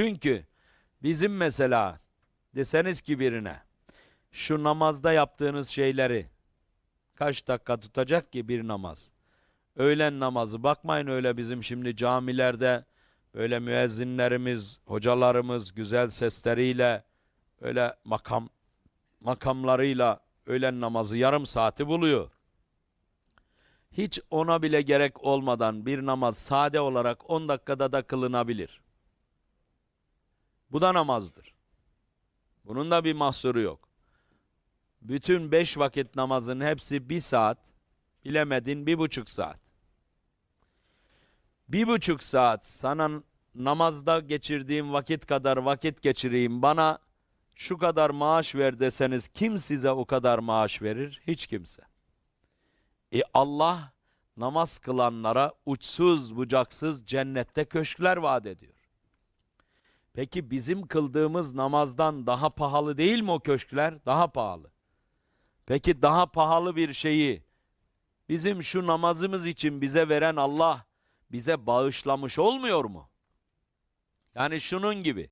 Çünkü bizim mesela deseniz ki birine şu namazda yaptığınız şeyleri kaç dakika tutacak ki bir namaz? Öğlen namazı bakmayın öyle bizim şimdi camilerde böyle müezzinlerimiz, hocalarımız güzel sesleriyle öyle makam makamlarıyla öğlen namazı yarım saati buluyor. Hiç ona bile gerek olmadan bir namaz sade olarak 10 dakikada da kılınabilir. Bu da namazdır. Bunun da bir mahsuru yok. Bütün beş vakit namazın hepsi bir saat, bilemedin bir buçuk saat. Bir buçuk saat sana namazda geçirdiğim vakit kadar vakit geçireyim, bana şu kadar maaş ver deseniz kim size o kadar maaş verir? Hiç kimse. E Allah namaz kılanlara uçsuz bucaksız cennette köşkler vaat ediyor. Peki bizim kıldığımız namazdan daha pahalı değil mi o köşkler? Daha pahalı. Peki daha pahalı bir şeyi bizim şu namazımız için bize veren Allah bize bağışlamış olmuyor mu? Yani şunun gibi.